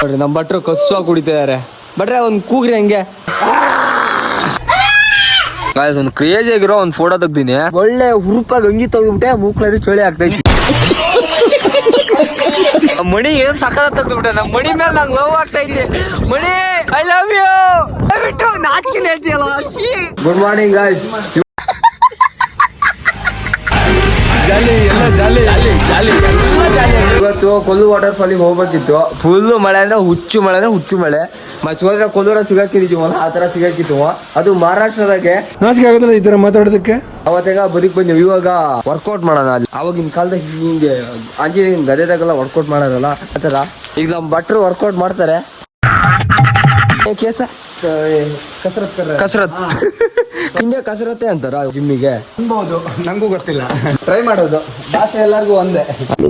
ನೋಡ್ರಿ ನಮ್ಮ ಭಟ್ರು ಕಸುವಾಗಿ ಕುಡಿತಿದ್ದಾರೆ. ಬಟ್ರೆ ಒಂದ್ ಕೂಗ್ರಿ ಹಂಗೆ. ಗಾಯ್ಸ್ ಒಂದು ಕ್ರೇಜ್ ಆಗಿರೋ ಒಂದು ಫೋಟೋ ತೆಗ್ದೀನಿ. ಒಳ್ಳೆ ಹುರುಪಾಗಿ ಅಂಗಿ ತೆಗ್ದ್ಬಿಟ್ಟೆ ಮೂಕ್ಲರಿ ಚಳಿ ಆಗ್ತೈತಿ. ಮಣಿ ಏನ್ ಸಕ್ಕದ ತೆಗ್ದ್ಬಿಟ್ಟೆ? ನಮ್ಮ ಮಣಿ ಮೇಲೆ ನಂಗೆ ಲವ್ ಆಗ್ತೈತಿ. ಮಣಿ ಐ ಲವ್ ಯು ಬಿಟ್ಟು ನಾಚಿಕೆ ಹೇಳ್ತೀಯಲ್ಲ. ಗುಡ್ ಮಾರ್ನಿಂಗ್ ಗಾಯ್ಸ್ ಇವತ್ತು ಕೊಲ್ಲು ವಾಟರ್ ಫಾಲಿಗೆ ಹೋಗ್ಬೇಕಿತ್ತು. ಫುಲ್ ಮಳೆ ಅಂದ್ರೆ ಹುಚ್ಚು ಮಳೆ ಅಂದ್ರೆ ಹುಚ್ಚು ಮಳೆ. ಮತ್ತೆ ಹೋದ್ರೆ ಕೊಲ್ಲೂರ ಸಿಗಾಕಿದೀವಲ್ಲ ಆ ತರ ಸಿಗಾಕಿತ್ತು. ಅದು ಮಹಾರಾಷ್ಟ್ರದಾಗೆ. ನಾಚಿಕೆ ಆಗೋದಿಲ್ಲ ಈ ತರ ಮಾತಾಡೋದಕ್ಕೆ? ಅವತ್ತಾಗ ಬದುಕ್ ಬಂದೀವಿ. ಇವಾಗ ವರ್ಕೌಟ್ ಮಾಡೋಣ. ಅಲ್ಲಿ ಅವಾಗಿನ ಕಾಲದಾಗ ಹಿಂಗೆ ಆಂಜನೇಯನ್ ಗದೆದಾಗೆಲ್ಲ ವರ್ಕೌಟ್ ಮಾಡೋದಲ್ಲ ಆ ಥರ. ಈಗ ನಮ್ಮ ಭಟ್ರು ವರ್ಕೌಟ್ ಮಾಡ್ತಾರೆ. ಏ ಕೇಸ. ಕಸರತ್ ಕಸರತ್ ಹಿಂಗೆ ಕಸರತ್ತೆ ಅಂತಾರ ಜಿಮ್ಮಿಗೆ? ಅನ್ಬಹುದು ನಂಗೂ ಗೊತ್ತಿಲ್ಲ. ಟ್ರೈ ಮಾಡೋದು. ಭಾಷೆ ಎಲ್ಲರಿಗೂ ಒಂದೇ.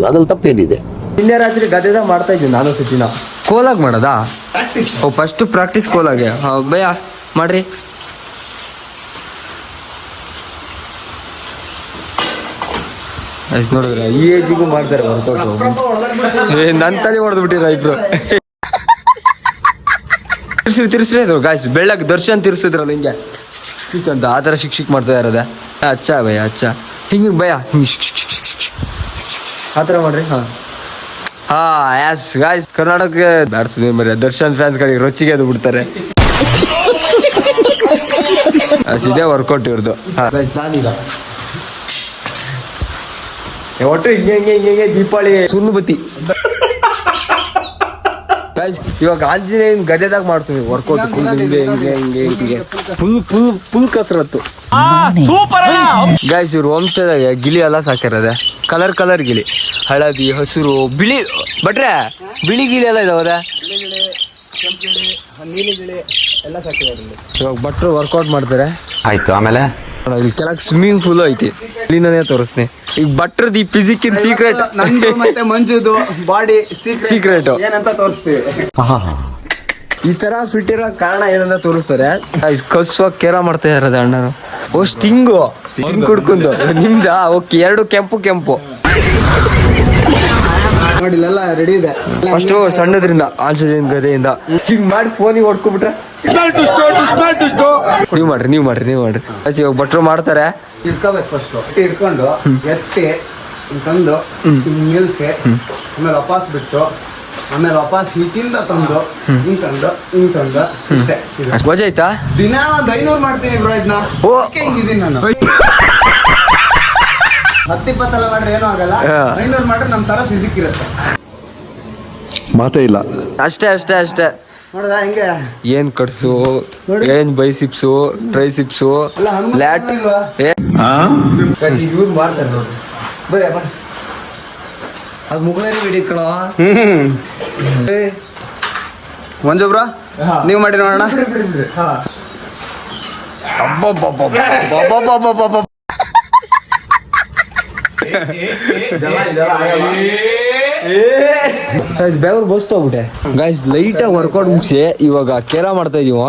ಅದ್ರಲ್ಲಿ ತಪ್ಪೇನಿದೆ. ಹಿಂದೆ ರಾತ್ರಿ ಗದ್ದೆ ಮಾಡ್ತಾ ಇದ್ದೀನಿ ನಾನು ಸತಿನ ಕೋಲಾಗ್ ಮಾಡೋದಾ? ಓ ಫಸ್ಟ್ ಪ್ರಾಕ್ಟೀಸ್ ಕೋಲಾಗೆ. ಭಯ. ಮಾಡ್ರಿ. ಅಷ್ಟ್ ನೋಡಿದ್ರ ಈ ಏಜಿಗೂ ಮಾಡ್ತಾರೆ ವರ್ಕೌಟ್ ಏ ನನ್ ತಲೆ ಹೊಡೆದು ಬಿಟ್ಟಿರ ಇಬ್ರು? ತಿರ್ಸ್ರಿ ತಿರ್ಸ್ರಿ ಅದು ಗಾಯ್ಸ್ ಬೆಳ್ಳಗ್ ದರ್ಶನ್ ತಿರ್ಸಿದ್ರಲ್ಲ ಹಿಂಗೆ. ಅಂತ ಆ ಥರ ಶಿಕ್ ಶಿಕ್ ಮಾಡ್ತಾ ಇರೋದೆ. ಅಚ್ಚ ಭಯ ಅಚ್ಚ. ಹಿಂಗೆ ಭಯ ಹಿಂಗೆ. ಆ ಥರ ಮಾಡ್ರಿ. ಹಾಂ. ಹಾಂ ಯಾಸ್ ಗಾಯ್ಸ್ ಕರ್ನಾಟಕಕ್ಕೆ ಬ್ಯಾಡ್ಸ್ ಮರಿ ದರ್ಶನ್ ಫ್ಯಾನ್ಸ್ಗಳಿಗೆ ರೊಚ್ಚಿಗೆ ಅದು ಬಿಡ್ತಾರೆ. ಇದೇ ವರ್ಕೌಟ್ ಇವ್ರದ್ದು ನಾನು ನಾನೀಗ. ಒಟ್ಟು ಹಿಂಗೆ ಹಿಂಗೆ ಹಿಂಗೆ ಹಿಂಗೆ ದೀಪಾವಳಿ ಸುಣ್ಣು ಗೈಸ್ ಇವಾಗ ಆಂಜನೇಯನ್ ಗದ್ದೆದಾಗ ಮಾಡ್ತೀವಿ ವರ್ಕೌಟ್ ಫುಲ್ ಹಿಂಗೆ. ಹಿಂಗೆ ಹಿಂಗೆ ಹಿಂಗೆ ಫುಲ್ ಫುಲ್ ಫುಲ್ ಕಸರತ್ತು. ಸೂಪರ್ ಗಾಯ್ಸ್ ಇವ್ರು ಹೋಮ್ ಸ್ಟೇದಾಗ ಗಿಳಿ ಎಲ್ಲ ಸಾಕಿರೋದೆ. ಕಲರ್ ಕಲರ್ ಗಿಳಿ. ಹಳದಿ ಹಸಿರು ಬಿಳಿ ಬಟ್ರೆ ಬಿಳಿ ಗಿಳಿ ಎಲ್ಲ ಇದಾವದೆ ನೀಲಿ ಗಿಳಿ ಎಲ್ಲ ಸಾಕಿದ್ದಾರೆ ಇವಾಗ ಭಟ್ರು ವರ್ಕೌಟ್ ಮಾಡ್ತಾರೆ. ಆಯ್ತು ಆಮೇಲೆ? ಇಲ್ಲಿ ಕೆಳಗೆ ಸ್ವಿಮ್ಮಿಂಗ್ ಫುಲ್ ಐತಿ. ಇಲ್ಲಿಂದನೇ ತೋರಿಸ್ತೀನಿ. ಈಗ ಭಟ್ರದ್ ಈ ಫಿಸಿಕ್ಕಿನ ಸೀಕ್ರೆಟ್ ನಂದು ಮತ್ತೆ ಮಂಜುದು ಬಾಡಿ ಸೀಕ್ರೆಟ್ ಏನಂತ ತೋರಿಸ್ತೀವಿ. ಈ ತರ ಫಿಟ್ ಇರೋ ಕಾರಣ ಏನಂತ ತೋರಿಸ್ತಾರೆ. ಕಸುವಾಗ ಕೇರ ಮಾಡ್ತಾ ಇರೋದು ಅಣ್ಣರು. ಓ ಸ್ಟಿಂಗು ಸ್ಟಿಂಗ್ ಕುಡ್ಕೊಂಡು. ನಿಮ್ದ? ಓಕೆ ಎರಡು ಕೆಂಪು ಕೆಂಪು. ನೋಡಿ ಇಲ್ಲೆಲ್ಲ ರೆಡಿ ಇದೆ ಫಸ್ಟ್ ಸಣ್ಣದ್ರಿಂದ ಆಂಜನೇಯನ್ ಗದೆಯಿಂದ ಹಿಂಗ್ ಮಾಡಿ ಫೋನಿಗೆ ಹೊಡ್ಕೊಬಿಟ್ರೆ ನೀವ್ ಮಾಡ್ರಿ ನೀವ್ ಮಾಡ್ರಿ ನೀವ್ ಮಾಡ್ರಿ. ಅಸಿ ಇವಾಗ ಭಟ್ರು ಮಾಡ್ತಾರೆ. ಇಟ್ಕೋಬೇಕು ಫಸ್ಟ್ ಇಟ್ಕೊಂಡು ಎತ್ತಿ ತಂದು ನಿಲ್ಸಿ ಆಮೇಲೆ ವಾಪಸ್ ಬಿಟ್ಟು ಆಮೇಲೆ ವಾಪಸ್ ಈಚಿಂದ ತಂದು ಹಿಂಗ್ ತಂದು ಹಿಂಗ್ ತಂದು ಇಷ್ಟೇ. ಮಜಾ ಆಯ್ತಾ? ದಿನ ಒಂದ್ ಐನೂರು ಮಾಡ್ತೀನಿ ಬ್ರೋ ಇದನ್ನ ಓ. ಅದಕ್ಕೆ ನಾನು. ಹತ್ತಿಪ್ಪತ್ತೆಲ್ಲ ಮಾಡ್ರೆ ಏನೂ ಆಗಲ್ಲ. ಹಾ. ಐನೂರು ಮಾಡ್ರೆ ನಮ್ ತರ ಫಿಸಿಕ್ ಇರುತ್ತೆ. ಮಾತೇ ಇಲ್ಲ. ಅಷ್ಟೇ ಅಷ್ಟೇ ಅಷ್ಟೇ. ನೋಡ್ದ ಹೆಂಗೆ? ಏನ್ ಕಟ್ಸು? ಏನ್ ಬೈಸಿಪ್ಸು? ಟ್ರೈಸಿಪ್ಸು? ಅಲ್ಲ, ಹನುಮಂತ ಲ್ಯಾಟ್ ಇಲ್ವಾ? ಏ ಇವ್ರು ಮಾಡ್ತಾರೆ ನೋಡಿ. ಬರ್ರಿ ಬನ್ನಿ ಅದು ಮುಗಳೇರಿ ಬಿಡಿ ಕಣ. ಮಂಜು ಬ್ರೋ ನೀವು ಮಾಡಿ ನೋಡೋಣ. ಬೆವರು ಬಸ್ತು ಹೋಗ್ಬಿಟ್ಟೆ ಗೈಸ್ ಲೈಟ್ ಆಗಿ ವರ್ಕೌಟ್ ಮುಗಿಸಿ, ಇವಾಗ ಕೇರ ಮಾಡ್ತಾ ಇದೀವ.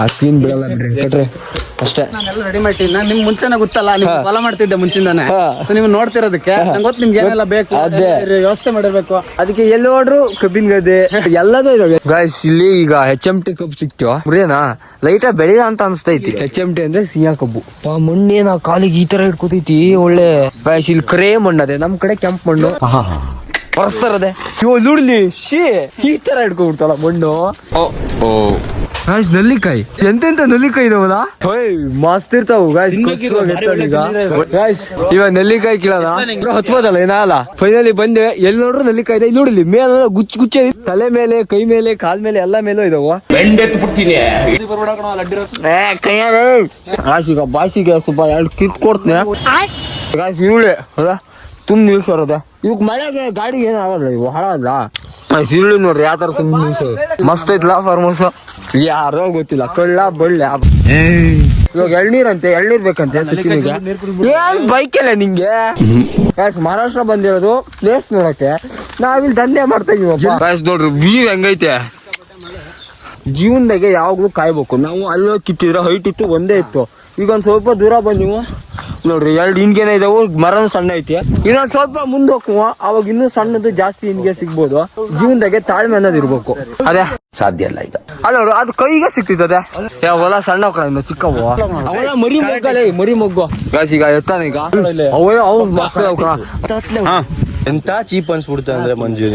ಆ ಕ್ಲೀನ್ ಬಿಡಲ್ಲ ಬಿಡ್ರಿ, ಕಟ್ರೆ. ಅಷ್ಟೇ. ನಾನೆಲ್ಲ ರೆಡಿ ಮಾಡ್ತೀನಿ. ನಾನು ನಿಮ್ ಮುಂಚೆನೆ ಗೊತ್ತಲ್ಲ ನೀವು. ಫಾಲೋ ಮಾಡ್ತಿದ್ದೆ ಮುಂಚಿಂದಾನೆ. ಸೊ ನೀವು ನೋಡ್ತಿರೋದಕ್ಕೆ ನಂಗೆ ಗೊತ್ತು ನಿಮ್ಗೆ ಏನೆಲ್ಲ ಬೇಕು ಅದೇ. ವ್ಯವಸ್ಥೆ ಮಾಡಿರ್ಬೇಕು. ಅದಕ್ಕೆ ಎಲ್ಲಿ ನೋಡ್ರು ಕಬ್ಬಿನ ಗದ್ದೆ ಎಲ್ಲದೂ ಇದಾವೆ. ಗಾಯ್ಸ್ ಇಲ್ಲಿ ಈಗ ಹೆಚ್ ಎಂ ಟಿ ಕಬ್ಬು ಸಿಕ್ತೀವ ಬರೇನಾ ಲೈಟ್ ಬೆಳಿದ ಅಂತ ಅನ್ಸ್ತೈತಿ. ಹೆಚ್ ಎಂ ಟಿ ಅಂದ್ರೆ ಸಿಹಿಯ ಕಬ್ಬು. ಆ ಮಣ್ಣೇನ ಕಾಲಿಗೆ ಈ ತರ ಇಟ್ಕೋತೈತಿ ಒಳ್ಳೆ. ಗಾಯ್ಸ್ ಇಲ್ಲಿ ಕರೇ ಮಣ್ಣು ಅದೇ ನಮ್ ಕಡೆ ಕೆಂಪ್ ಮಣ್ಣು. ಬರ್ಸ್ತಾರದೆ ಇವ್ ನುಡ್ಲಿ ಶೀ ಈ ತರ ಇಟ್ಕೊಬಿಡ್ತಲ್ಲ ಮಣ್ಣು. ಗಾಯ್ಸ್ ನಲ್ಲಿಕಾಯಿ ಎಂತೆಂತ ನಲ್ಲಿಕಾಯಿ ಇದಾವಲ್ಲ ಹೋಯ್ ಮಸ್ತ್ ಇರ್ತಾವು ಗಾಯ್ಸ್ ಗಾಯ್ಸ್ ಇವಾಗ ನೆಲ್ಲಿಕಾಯಿ ಕೀಳದ? ಹತ್ಬೋದಲ್ಲ ಏನಾಲ ಫೈನಲಿ ಬಂದೆ ಎಲ್ಲಿ ನೋಡ್ರು ನೆಲ್ಲಿಕಾಯಿ ಇದೆ. ಇಲ್ಲಿ ನೋಡಿಲಿ ಮೇಲೆ ಗುಚ್ಚ ಗುಚ್ಚ ಇದೆ. ತಲೆ ಮೇಲೆ ಕೈ ಮೇಲೆ ಕಾಲ್ ಮೇಲೆ ಎಲ್ಲಾ ಮೇಲೂ ಇದಾವ. ಗಾಯ್ಸ್ ಈಗ ಬಾಸಿಗೆ ಸ್ವಲ್ಪ ಎರಡು ಕಿತ್ ಕೊಡ್ತೀನಿ. ಗಾಯ್ಸ್ ಈರುಳ್ಳಿ ಹೌದಾ ತುಂಬ ನಿಲ್ಸ್ ಬರೋದೆ. ಇವಕ್ ಮಳೆಗೆ ಗಾಡಿಗೆ ಏನಾಗಲ್ಲ ಇವು ಹಾಳಲ್ಲ ಗಾಯ್ಸ್ ಈರುಳ್ಳಿ ನೋಡ್ರಿ ಯಾವ ತರ ತುಂಬ ನಿಲ್ಸು ಮಸ್ತ್ ಐತ್ಲಾ ಫಾರ್ಮಸ್ ಯಾರೋ ಗೊತ್ತಿಲ್ಲ. ಕಳ್ಳ ಬಳ್ಳ. ಇವಾಗ ಎಳ್ನೀರಂತೆ ಎಳ್ನೀರ್ ಬೇಕಂತೆ ಸಚಿನ್ಗೆ. ಏನ್ ಬೈಕ್ ಅಲ್ಲ ನಿಂಗೆ? ಮಹಾರಾಷ್ಟ್ರ ಬಂದಿರೋದು ಪ್ಲೇಸ್ ನೋಡಕ್ಕೆ. ನಾವಿಲ್ಲಿ ದಂಧೆ ಮಾಡ್ತಾ ಗಾಯ್ಸ್ ನೋಡ್ರಿ ವ್ಯೂ ಹೆಂಗೈತೆ? ಜೀವನದಾಗೆ ಯಾವಾಗ್ಲೂ ಕಾಯ್ಬೇಕು. ನಾವು ಅಲ್ಲೋಗಿ ಕಿತ್ತಿದ್ರೆ ಹೈಟ್ ಇತ್ತು ಒಂದೇ ಇತ್ತು. ಈಗ ಒಂದ್ ಸ್ವಲ್ಪ ದೂರ ಬಂದ್ ನೀವು ನೋಡ್ರಿ ಎರಡು ಹಿಂಡ್ಗೆನೆ ಇದಾವು ಮರನು ಸಣ್ಣ ಐತಿ. ಇನ್ನೊಂದ್ ಸ್ವಲ್ಪ ಮುಂದೆ ಹೋಗುವ ಅವಾಗ ಇನ್ನೂ ಸಣ್ಣದು ಜಾಸ್ತಿ ಹಿಂಗೆ ಸಿಗ್ಬೋದು. ಜೀವನದಾಗೆ ತಾಳ್ಮೆ ಅನ್ನೋದು ಇರ್ಬೇಕು. ಅದೇ. ಸಾಧ್ಯ ಇಲ್ಲ ಈಗ. ಅಲ್ಲ ನೋಡು ಅದು ಕೈಗೆ ಸಿಕ್ತಿತ್ತದೆ ಯಾವ ಹೊಲ ಸಣ್ಣ ಕಡೆ ಚಿಕ್ಕವ. ಅವಲ ಮರಿ ಮೊಗ್ಗಲೇ ಮರಿ ಮೊಗ್ಗು. ಗಾಸ್ ಈಗ ಎತ್ತಾನ ಈಗ? ಅವೇ ಮಸ್ತ್ ಎಂತ ಚೀಪ್ ಅನ್ಸ್ಬಿಡ್ತ ಅಂದ್ರೆ ಮಂಜು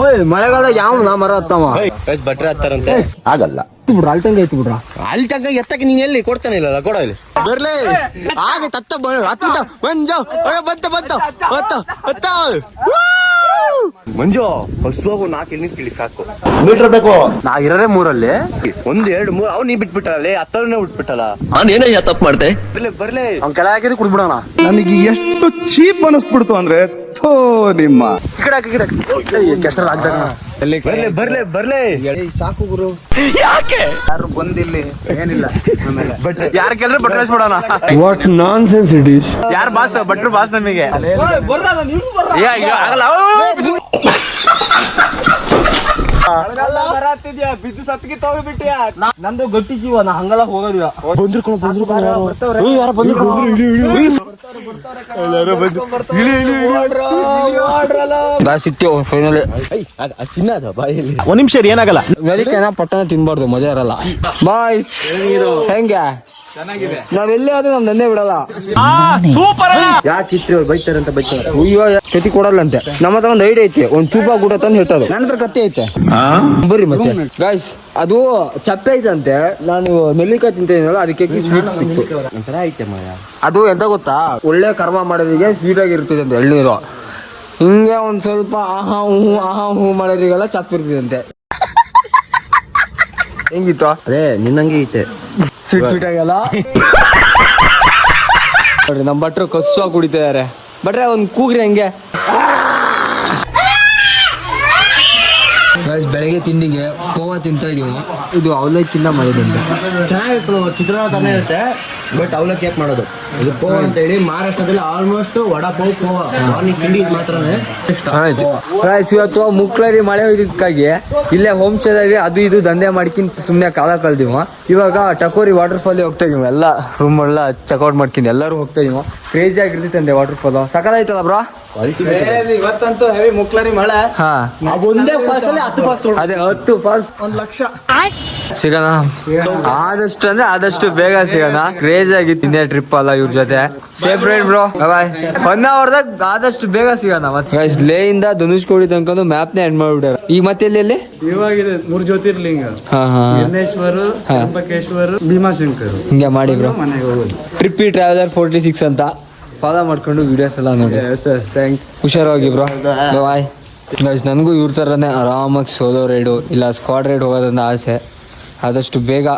ಓಯ್ ಮಳೆಗಾಲ ಯಾವ ಮರ ಹತ್ತವ? ಬಟ್ರೆ ಹತ್ತಾರಂತೆ. ಆಗಲ್ಲ. ಬಿಡ್ರ ಅಲ್ಟಂಗೆ ಐತಿ ಬಿಡ್ರ. ಅಲ್ಟಂಗ ಎತ್ತಕ್ಕೆ ನೀನ್ ಎಲ್ಲಿ? ಕೊಡ್ತಾನೆ ಇಲ್ಲ ಕೊಡೋ ಇಲ್ಲಿ. ಬರ್ಲೇ. ಹಾಗೆ ತತ್ತ ಹತ್ತ ಮಂಜು ಬಂತ ಬಂತ. ಬಂತ ಬತ್ತ ಮಂಜು ಹಸುವಾಗ ನಾಲ್ಕು ಎಲ್ಲಿ ತಿಳಿ ಸಾಕು. ಮೀಟರ್ ಬೇಕು. ನಾ ಇರೋದೇ ಮೂರಲ್ಲಿ. ಒಂದ್ ಎರಡು ಮೂರು. ಅವ್ ನೀ ಬಿಟ್ಬಿಟ್ಟಲ್ಲ ಹತ್ತವ್ರನ್ನೇ ಬಿಟ್ಬಿಟ್ಟಲ್ಲ ನಾನೇನಯ್ಯ ತಪ್ಪು ಮಾಡ್ದೆ? ಬರ್ಲೇ ಬರ್ಲಿ. ಅವ್ನ ಕೆಳ ಹಾಕಿದ್ರೆ ಕುಡ್ಬಿಡೋಣ ನನಗೆ ಎಷ್ಟು ಚೀಪ್ ಅನಿಸ್ಬಿಡ್ತು ಅಂದ್ರೆ ಥೋ ನಿಮ್ಮ. ಈ ಕಡೆ ಹಾಕ್ದಾಗ ಬರ್ಲೇ ಬರ್ಲೇ ಬರ್ಲೇ ಸಾಕು ಗುರು. ಯಾಕೆ? ಯಾರು ಬಂದಿಲ್ಲಿ ಏನಿಲ್ಲ ಬಟ್ ಯಾರು ಕೇಳಿದ್ರೆ ಬಟ್ ಕಳಿಸ್ಬಿಡೋಣ what nonsense it is ಯಾರು ಬಾಸ್ ಭಟ್ರು ಬಾಸ್ ನಮಗೆ? ಏ, ಬಿದ್ದು ಸತ್ಗಿ ತಗೋಬಿಟ್ಟಿಯಾ ನಂದು ಗಟ್ಟಿ ಜೀವ ನಾ ಹಂಗಲ್ಲ ಹೋಗೋದಿಲ್ಲ. ಸಿಕ್ತೇವ ಫೈನಲಿ ತಿನ್ನದ ಬಾಯಲ್ಲಿ. ಒಂದ್ ನಿಮಿಷ ಏನಾಗಲ್ಲ. ವೆರಿ ಪಟ್ಟಣ ತಿನ್ಬಾರ್ದು ಮಜಾ ಇರಲ್ಲ. ಬಾಯ್ ಹೆಂಗೆ? ನಾವೆಲ್ಲೇ ಆದ್ರೂ ನಮ್ ದಂಧೆ ಬಿಡಲ್ಲ. ಯಾಕೆ ಇತ್ತು ಬೈತಾರಂತ ಬೈತಾರ ಅಯ್ಯೋ ಕತಿ ಕೊಡಲ್ಲಂತೆ. ನಮ್ಮ ಹತ್ರ ಒಂದು ಐಡಿಯಾ ಐತೆ. ಒಂದ್ ಚೂಪ ಗುಡ ತಂದು ಹೇಳ್ತಾರೆ ನನ್ನ ಹತ್ರ ಕತ್ತೆ ಐತೆ. ಬರ್ರಿ ಮತ್ತೆ. ಗಾಯ್ಸ್ ಅದು ಚಪ್ಪೆ ಐತಂತೆ. ನಾನು ನೆಲ್ಲಿಕಾಯಿ ತಿಂತೇನಲ್ಲ ಅದಕ್ಕೆ ಸ್ವೀಟ್ ಸಿಕ್ತು. ಒಂಥರ ಐತೆ ಮಾಯ ಅದು ಎಂತ ಗೊತ್ತಾ? ಒಳ್ಳೆ ಕರ್ಮ ಮಾಡೋರಿಗೆ ಸ್ವೀಟ್ ಆಗಿರ್ತದೆ ಅಂತ ಎಳ್ನೀರು. ಹಿಂಗೆ ಒಂದ್ ಸ್ವಲ್ಪ ಆಹಾ ಹೂ ಆಹಾ ಹೂ ಮಾಡೋರಿಗೆಲ್ಲ ಚಪ್ಪ ಇರ್ತದಂತೆ ಹೆಂಗಿತ್ತು? ಅದೇ ನಿನ್ನಂಗೆ ಐತೆ. ಸ್ವೀಟ್ ಸ್ವೀಟ್ ಆಗಲ್ಲ. ನೋಡ್ರಿ ನಮ್ಮ ಭಟ್ರು ಕಸ್ಸು ಕುಡಿತಿದ್ದಾರೆ. ಬಟ್ರೆ ಒಂದ್ ಕೂಗ್ರಿ ಹಂಗೆ. ಬೆಳಗ್ಗೆ ತಿಂಡಿಗೆ ಪೋವಾ ತಿಂತ ಇದೀವಿ. ಇದು ಅವಲಕ್ಕಿಂದ ಮಾಡಿದಂತೆ. ಚೆನ್ನಾಗಿತ್ತು ಚಿತ್ರಾನ್ನ ತಾನೇ ಇರುತ್ತೆ. ಬಟ್ ಅವಲಕ್ಕಿ ಯಾಕೆ ಮಾಡೋದು. ಇದು ಪೋ ಅಂತ ಹೇಳಿ ಮಹಾರಾಷ್ಟ್ರದಲ್ಲಿ ಆಲ್ಮೋಸ್ಟ್ ವಡಾ ಪೋ. ಪೋವ ಮಾರ್ನಿಂಗ್ ತಿಂಡಿ ಇದು ಆಯ್ತು. Guys, ಇವತ್ತು ಮುಕ್ಳರಿ ಮಳೆ ಹೋಗಿದ್ದಕ್ಕಾಗಿ ಇಲ್ಲೇ ಹೋಮ್ ಸ್ಟೇದಾಗೆ ಅದು ಇದು ದಂಧೆ ಮಾಡ್ಕಿಂತ ಸುಮ್ಮನೆ ಕಾಲ ಕಳ್ದಿವ. ಇವಾಗ ಟಕೋರಿ ವಾಟರ್ ಫಾಲ್ ಹೋಗ್ತಾ ಇದೀವಿ. ಎಲ್ಲ ರೂಮ್ ಎಲ್ಲ ಚೆಕ್ಔಟ್ ಮಾಡ್ಕೊಂಡು ಎಲ್ಲರೂ ಹೋಗ್ತಾ ಇದೀವಿ. ಕ್ರೇಜಿ ತಂದೆ ವಾಟರ್ ಫಾಲ್ ಐತಲ್ಲ ಬ್ರೋ ಇವತ್ತಂತೂ ಹೆವಿ ಮುಕ್ಲರಿ ಮಳೆ. ಹಾ. ಒಂದೇ ಫಾಲ್ಸ್ ಅಲ್ಲಿ ಹತ್ತು ಫಾಲ್ಸ್ ಅದೇ ಹತ್ತು ಫಾಲ್ಸ್ ಒಂದ್ ಲಕ್ಷ. ಸಿಗೋಣ. ಆದಷ್ಟು ಅಂದ್ರೆ ಆದಷ್ಟು ಬೇಗ ಸಿಗೋಣ. ಕ್ರೇಜ್ ಆಗಿತ್ತು ಇನ್ನೇ ಟ್ರಿಪ್ ಅಲ್ಲ ಇವ್ರ ಜೊತೆ. Safe ride bro bye one ಅವರ್ದಾಗ ಆದಷ್ಟು ಬೇಗ ಸಿಗೋಣ ಮತ್ತೆ. ಲೇ ಇಂದ ಧನುಷ್ಕೋಡಿ ತನಕ ಮ್ಯಾಪ್ ನೇ ಎಂಡ್ ಮಾಡ್ಬಿಟ್ಟಾರ ಈಗ ಮತ್ತೆ ಎಲ್ಲಿ ಎಲ್ಲಿ? ಇವಾಗಿದೆ ಮೂರ್ ಜ್ಯೋತಿರ್ಲಿಂಗ. ತ್ರಂಬಕೇಶ್ವರ ಭೀಮಾಶಂಕರ್. ಹಿಂಗೆ ಮಾಡಿ ಬ್ರೋ ಮನೆಗೆ ಹೋಗೋದು. ಟ್ರಿಪ್ ಟ್ರಾವೆಲರ್ ಫೋರ್ಟಿ ಸಿಕ್ಸ್ ಅಂತ. ಫಾಲೋ ಮಾಡ್ಕೊಂಡು ವಿಡಿಯೋಸ್ ಎಲ್ಲ ನೋಡಿ. ಹುಷಾರಾಗಿ ಬ್ರೋ ಬಾಯ್ ಗೈಸ್ ನನಗೂ ಇವ್ರ ಥರನೇ ಆರಾಮಾಗಿ ಸೋಲೋ ರೈಡು ಇಲ್ಲ ಸ್ಕ್ವಾಡ್ ರೈಡ್ ಹೋಗೋದಂತ ಆಸೆ. ಆದಷ್ಟು ಬೇಗ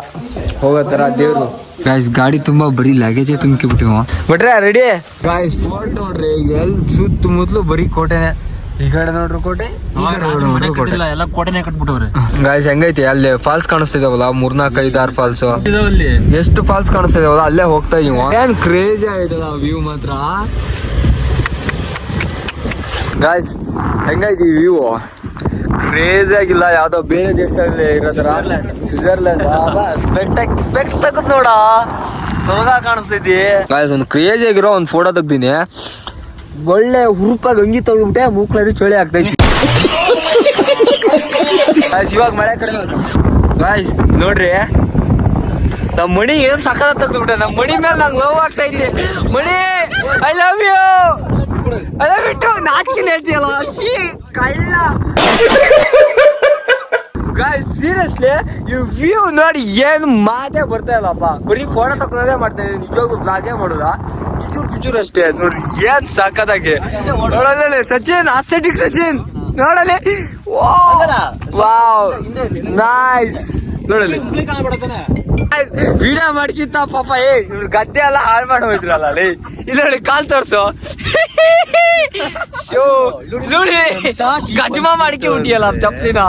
ಹೋಗೋ ಥರ ದೇವರು. ಗಾಯ್ಸ್ ಗಾಡಿ ತುಂಬ ಬರೀ ಲಗೇಜೇ ತುಂಬಿಬಿಟ್ಟಿವ ಬಟ್ರೆ ರೆಡಿ ಗಾಯ್ಸ್ ಫೋರ್ಟ್ ನೋಡ್ರಿ ಎಲ್ಲಿ ಸುತ್ತಮುತ್ತಲು ಬರೀ ಕೋಟೆನೆ. ಈ ಕಡೆ ನೋಡ್ರಿ ಕೋಟೆ ಈ ಕಡೆ ನೋಡ್ರಿ ಕೋಟೆ. ಎಲ್ಲ ಕೋಟೆನೆ ಕಟ್ಬಿಟ್ಟವ್ರೆ. ಗಾಯ್ಸ್ ಹೆಂಗೈತಿ? ಅಲ್ಲಿ ಫಾಲ್ಸ್ ಕಾಣಿಸ್ತಿದಾವಲ್ಲ ಮೂರ್ನಾಲ್ಕು ಐದು ಆರು ಫಾಲ್ಸ್ ಎಷ್ಟು ಫಾಲ್ಸ್ ಕಾಣಿಸ್ತಿದಾವಲ್ಲ ಅಲ್ಲೇ ಹೋಗ್ತಾ ಇದೀವಿ ಏನ್ ಕ್ರೇಜಿ ಆಯ್ತದ ವ್ಯೂ ಮಾತ್ರ? ಗಾಯ್ಸ್ ಹೆಂಗೈತಿ ವ್ಯೂ ಕ್ರೇಜಿ ಆಗಿಲ್ಲ ಯಾವ್ದೋ ಬೇರೆ ದೇಶದಲ್ಲಿ ಇರೋ ತರ. ಸ್ವಿಟ್ಜರ್ಲ್ಯಾಂಡ್ ಸ್ಪೆಕ್ಟ್ ಸ್ಪೆಕ್ಟ್ ತೆಗೆದ್ ನೋಡ. ಸ್ವರ್ಗ ಕಾಣಿಸ್ತೈತಿ ಗಾಯ್ಸ್ ಒಂದು ಕ್ರೇಜಿ ಆಗಿರೋ ಒಂದು ಫೋಟೋ ತೆಗ್ದೀನಿ. ಒಳ್ಳೆ ಹುರುಪಾಗಿ ಅಂಗಿ ತೊಗೊಬಿಟ್ಟೆ ಮೂಕ್ಳು ಚಳಿ ಆಗ್ತೈತಿ. ಇವಾಗ ಮಳೆ ಕಡೆ ಗಾಯ್ಸ್ ನೋಡ್ರಿ ನಮ್ಮ ಮಣಿ ಏನ್ ಸಕ್ಕದ ತೆಗ್ದ್ಬಿಟ್ಟೆ ನಮ್ಮ ಮಣಿ ಮೇಲೆ ನಂಗೆ ಲವ್ ಆಗ್ತೈತಿ. Mani I love you I love ಇಟ್ಟು ನಾಚಿಕೆ ಹೇಳ್ತೀಯಲ್ಲ ಕಳ್ಳ. ಗಾಯ್ಸ್ ಸೀರಿಯಸ್ಲಿ ಈ ವ್ಯೂ ನೋಡಿ ಏನು ಮಾತೇ ಬರ್ತಾ ಇಲ್ಲಪ್ಪ. ಬರೀ ಫೋಟೋ ತಕೊಂಡೇ ಮಾಡ್ತಾ ಇದ್ದೀನಿ ನಿಜವಾಗ್ಲೂ ಬ್ಲಾಗೇ ಮಾಡೋದ? ಚುಚೂರ್ ಚುಚೂರ್ ಅಷ್ಟೇ ನೋಡಿ. ಏನ್ ಸಾಕದಾಗೆ. ನೋಡೋದಲ್ಲಿ ಸಚಿನ್ ಆಸ್ಥೆಟಿಕ್ ಸಚಿನ್. ನೋಡಲಿ ವಾವ್ ನೈಸ್ ನೋಡಲಿ ವಿಡಿಯೋ ಮಾಡ್ಕಿಂತ ಪಾಪ ಏ ಇವ್ರು ಗದ್ದೆ ಎಲ್ಲ ಹಾಳು ಮಾಡಿ ಹೋಯ್ತಿರಲ್ಲ ಲೇ. ಇಲ್ಲಿ ನೋಡಿ ಕಾಲ್ ತೋರ್ಸು. ಶೋ ನೋಡಿ ಗಜ್ಮಾ ಮಾಡ್ಕೆ ಉಂಟಿಯಲ್ಲ ಚಪ್ಲಿನ